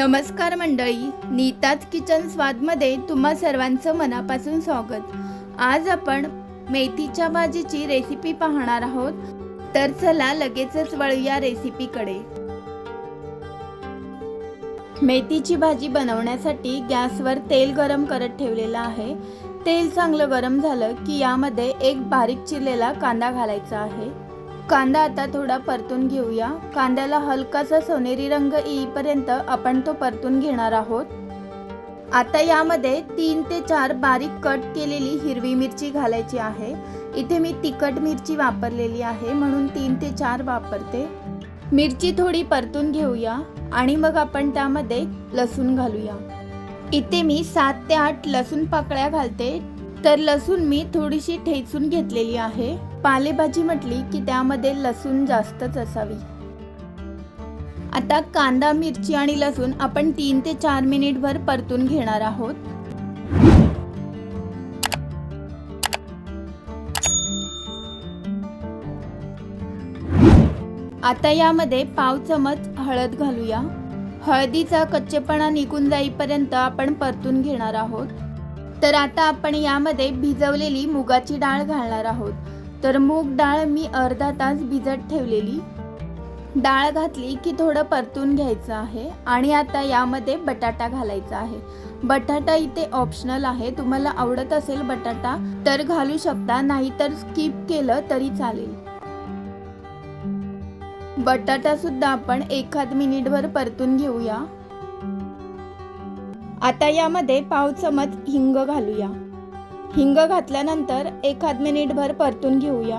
नमस्कार मंडळी नीताज किचन स्वादमध्ये तुम्हा सर्वांचं मनापासून स्वागत. आज आपण मेथीच्या भाजीची रेसिपी पाहणार आहोत. तर चला लगेचच वळूया रेसिपीकडे मेथीची भाजी बनवण्यासाठी गॅसवर तेल गरम करत ठेवलेलं आहे. तेल चांगलं गरम झालं की यामध्ये एक बारीक चिरलेला कांदा घालायचा आहे. कांदा आता थोडा परतून घेऊया. कांद्याला हलकासा सोनेरी रंग येईपर्यंत आपण तो परतून घेणार आहोत. आता यामध्ये तीन ते चार बारीक कट केलेली हिरवी मिरची घालायची आहे. इथे मी तिखट मिरची वापरलेली आहे म्हणून तीन ते चार वापरते. मिरची थोडी परतून घेऊया आणि मग आपण त्यामध्ये लसूण घालूया. इथे मी सात ते आठ लसूण पाकळ्या घालते. तर लसूण मी थोडीशी ठेचून घेतलेली आहे. पालेभाजी म्हटली की त्यामध्ये लसूण जास्तच असावी. आता कांदा मिरची आणि लसूण आपण तीन ते चार मिनिटभर परतून घेणार आहोत. आता यामध्ये पाव चमच हळद घालूया. हळदीचा कच्चेपणा निघून जाईपर्यंत आपण परतून घेणार आहोत. तर आता आपण यामध्ये भिजवलेली मुगाची डाळ घालणार आहोत. तर मूग डाळ मी अर्धा तास भिजत ठेवलेली. डाळ घातली की थोडं परतून घ्यायचं आहे आणि आता यामध्ये बटाटा घालायचा आहे. बटाटा इथे ऑप्शनल आहे. तुम्हाला आवडत असेल बटाटा तर घालू शकता नाहीतर स्किप केलं तरी चालेल. बटाटा सुद्धा आपण एखाद मिनिटभर परतून घेऊया. आता यामध्ये पाव चमच हिंग घालूया. हिंग घातल्यानंतर एखाद मिनिटभर परतून घेऊया.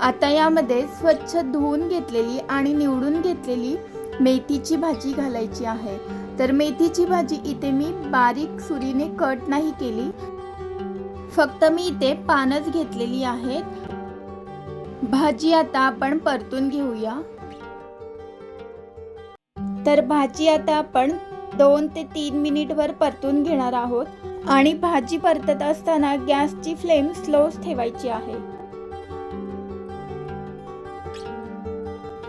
आता यामध्ये स्वच्छ धुवून घेतलेली आणि निवडून घेतलेली मेथीची भाजी घालायची आहे. तर मेथीची भाजी इथे मी बारीक सुरीने कट नाही केली. फक्त मी इथे पानच घेतलेली आहेत. भाजी आता आपण परतून घेऊया. तर भाजी आता आपण दोन ते तीन मिनिटभर परतून घेणार आहोत. आणि भाजी परतत असताना गॅसची फ्लेम स्लोच ठेवायची आहे.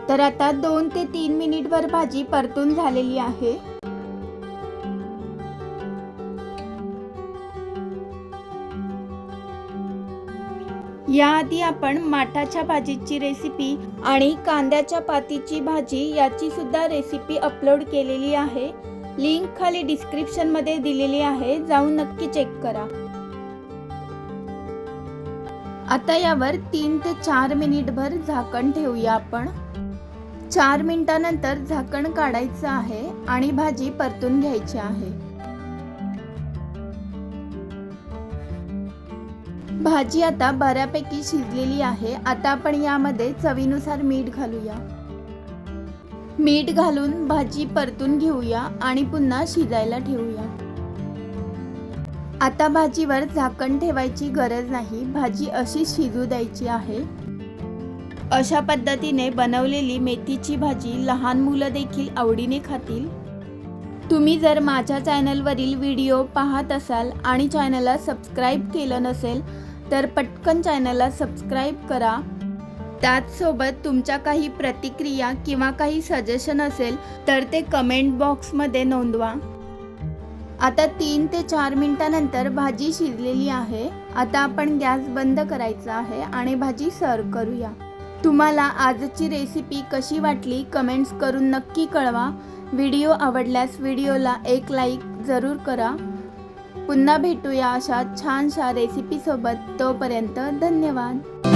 तर आता दोन ते तीन मिनिटवर भाजी परतून झालेली आहे. याआधी आपण माठाच्या भाजीची रेसिपी आणि कांद्याच्या पातीची भाजी याची सुद्धा रेसिपी अपलोड केलेली आहे. लिंक खाली डिस्क्रिप्शनमध्ये दिलेली आहे. जाऊन नक्की चेक करा. आता यावर तीन ते चार मिनिटभर झाकण ठेवूया आपण. चार मिनिटानंतर झाकण काढायचं आहे आणि भाजी परतून घ्यायची आहे. भाजी आता बऱ्यापैकी शिजलेली आहे. आता आपण यामध्ये चवीनुसार मीठ घालूया. मीठ घालून भाजी परतून घेऊया आणि पुन्हा शिजायला ठेवूया. आता भाजीवर झाकण ठेवायची गरज नाही. भाजी अशी शिजू द्यायची आहे. अशा पद्धतीने बनवलेली मेथीची भाजी लहान मुलं देखील आवडीने खातील. तुम्ही जर माझ्या चॅनलवरील व्हिडिओ पाहत असाल आणि चॅनलला सबस्क्राईब केलं नसेल तर पटकन चॅनलला सबस्क्राईब करा. त्याचसोबत तुमच्या काही प्रतिक्रिया किंवा काही सजेशन असेल तर ते कमेंट बॉक्समध्ये नोंदवा. आता तीन ते चार मिनटानंतर भाजी शिजलेली आहे. आता आपण गॅस बंद करायचा आहे आणि भाजी सर्व करूया. तुम्हाला आजची रेसिपी कशी वाटली कमेंट्स करून नक्की कळवा. व्हिडिओ आवडल्यास व्हिडिओला एक लाईक जरूर करा. पुन्हा भेटूया अशा छानशा रेसिपीसोबत तोपर्यंत धन्यवाद.